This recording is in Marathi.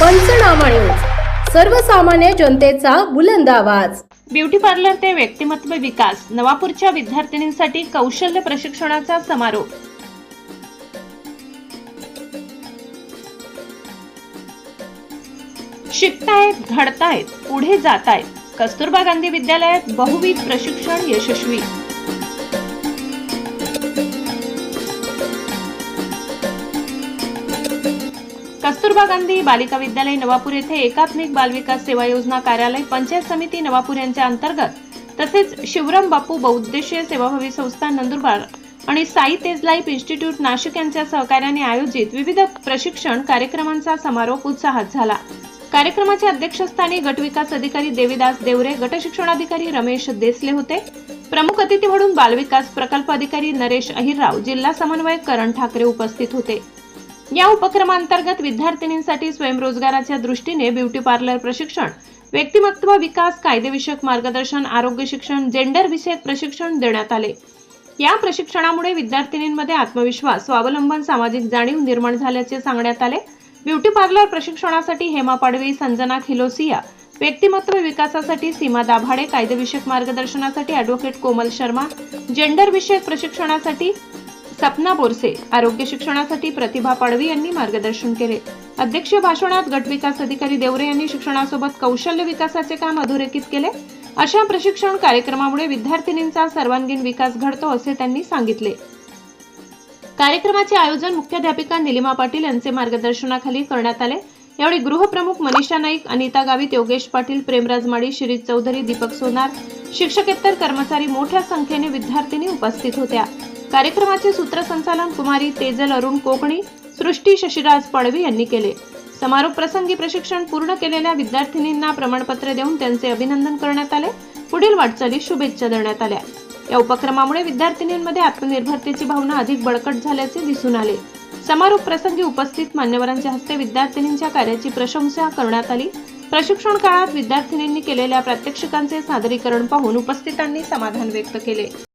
पंचनामा न्यूज. सर्वसामान्य जनतेचा बुलंद आवाज. ब्युटी पार्लर ते व्यक्तिमत्व विकास नवापूरच्या विद्यार्थिनींसाठी कौशल्य प्रशिक्षणाचा समारोप. शिकतायत घडतायत पुढे जातायत. कस्तुरबा गांधी विद्यालयात बहुविध प्रशिक्षण यशस्वी. कस्तुरबा गांधी बालिका विद्यालय नवापूर येथे एकात्मिक बालविकास सेवा योजना कार्यालय पंचायत समिती नवापूर यांच्या अंतर्गत तसेच शिवराम बापू बहुउद्देशीय सेवाभावी संस्था नंदुरबार आणि साई तेज लाईफ इन्स्टिट्यूट नाशिक यांच्या सहकार्याने आयोजित विविध प्रशिक्षण कार्यक्रमांचा समारोप उत्साहात झाला. कार्यक्रमाच्या अध्यक्षस्थानी गटविकास अधिकारी देविदास देवरे गटशिक्षणाधिकारी रमेश देसले होते. प्रमुख अतिथी म्हणून बालविकास प्रकल्प अधिकारी नरेश अहिरराव जिल्हा समन्वयक करण ठाकरे उपस्थित होते. या उपक्रमांतर्गत विद्यार्थिनींसाठी स्वयंरोजगाराच्या दृष्टीने ब्युटी पार्लर प्रशिक्षण व्यक्तिमत्व विकास कायदेविषयक मार्गदर्शन आरोग्य शिक्षण जेंडर विषयक प्रशिक्षण देण्यात आले. या प्रशिक्षणामुळे विद्यार्थिनींमध्ये आत्मविश्वास स्वावलंबन सामाजिक जाणीव निर्माण झाल्याचे सांगण्यात आले. ब्युटी पार्लर प्रशिक्षणासाठी हेमा पाडवी संजना खिलोसिया व्यक्तिमत्व विकासासाठी सीमा दाभाडे कायदेविषयक मार्गदर्शनासाठी ॲडव्होकेट कोमल शर्मा जेंडर विषयक प्रशिक्षणासाठी सपना बोरसे आरोग्य शिक्षणासाठी प्रतिभा पाडवी यांनी मार्गदर्शन केले. अध्यक्षीय भाषणात गट विकास अधिकारी देवरे यांनी शिक्षणासोबत कौशल्य विकासाचे काम अधोरेखित केले. अशा प्रशिक्षण कार्यक्रमामुळे विद्यार्थिनींचा सर्वांगीण विकास घडतो असे त्यांनी सांगितले. कार्यक्रमाचे आयोजन मुख्याध्यापिका निलिमा पाटील यांचे मार्गदर्शनाखाली करण्यात आले. यावेळी गृहप्रमुख मनीषा नाईक अनिता गावित योगेश पाटील प्रेमराज माडी शिरीष चौधरी दीपक सोनार शिक्षकेतर कर्मचारी मोठ्या संख्येने विद्यार्थिनी उपस्थित होत्या. कार्यक्रमाचे सूत्रसंचालन कुमारी तेजल अरुण कोकणी सृष्टी शशिराज पडवी यांनी केले. समारोप प्रसंगी प्रशिक्षण पूर्ण केलेल्या विद्यार्थिनींना प्रमाणपत्र देऊन त्यांचे अभिनंदन करण्यात आले. पुढील वाटचालीस शुभेच्छा देण्यात आल्या. या उपक्रमामुळे विद्यार्थिनींमध्ये आत्मनिर्भरतेची भावना अधिक बळकट झाल्याचे दिसून आले. समारोप प्रसंगी उपस्थित मान्यवरांच्या हस्ते विद्यार्थिनींच्या कार्याची प्रशंसा करण्यात आली. प्रशिक्षण काळात विद्यार्थिनींनी केलेल्या प्रात्यक्षिकांचे सादरीकरण पाहून उपस्थितांनी समाधान व्यक्त केले.